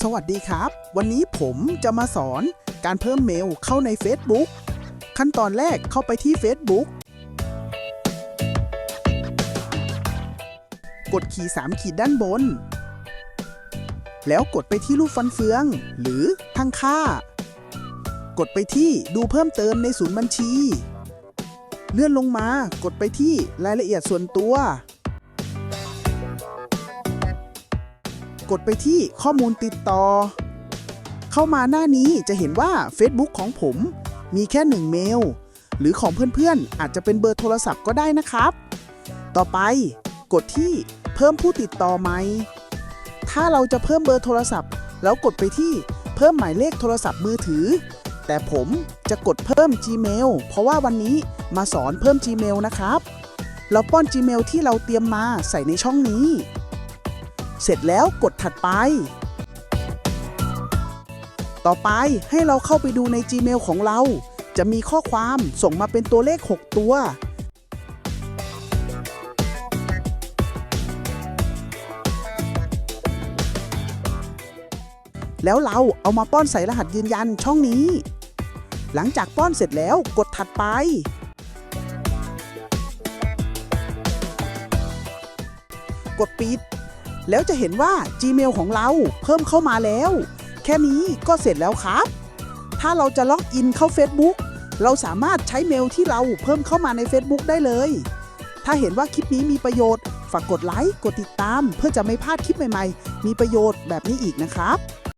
สวัสดีครับ วันนี้ผมจะมาสอนการเพิ่มเมลเข้าใน Facebook ขั้นตอนแรกเข้าไปที่ Facebook กดขีย์3ขีดด้านบน แล้วกดไปที่รูปฟันเฟือง หรือทั้งค่า กดไปที่ดูเพิ่มเติมในศูนย์บัญชี เลื่อนลงมากดไปที่รายละเอียดส่วนตัว กดไปที่ข้อมูลติดต่อ เข้ามาหน้านี้จะเห็นว่า Facebook ของผมมีแค่หนึ่งเมล หรือของเพื่อนๆ อาจจะเป็นเบอร์โทรศัพท์ก็ได้นะครับ ต่อไปกดที่เพิ่มผู้ติดต่อใหม่ ถ้าเราจะเพิ่มเบอร์โทรศัพท์ แล้วกดไปที่เพิ่มหมายเลขโทรศัพท์มือถือ แต่ผมจะกดเพิ่ม Gmail เพราะว่าวันนี้มาสอนเพิ่ม Gmail นะครับ เราป้อน Gmail ที่เราเตรียมมาใส่ในช่องนี้ เสร็จแล้วกดถัดไป ต่อไปให้เราเข้าไปดูใน Gmail ของเรา จะมีข้อความส่งมาเป็นตัวเลข 6 ตัว แล้วเราเอามาป้อนใส่รหัสยืนยันช่องนี้ หลังจากป้อนเสร็จแล้วกดถัดไปกดปิด แล้วจะเห็นว่า Gmail ของเราเพิ่มเข้ามาแล้ว แค่นี้ก็เสร็จแล้วครับ ถ้าเราจะล็อกอินเข้า Facebook เราสามารถใช้เมลที่เราเพิ่มเข้ามาใน Facebook ได้เลย ถ้าเห็นว่าคลิปนี้มีประโยชน์ ฝากกดไลค์ กดติดตาม เพื่อจะไม่พลาดคลิปใหม่ๆ มีประโยชน์แบบนี้อีกนะครับ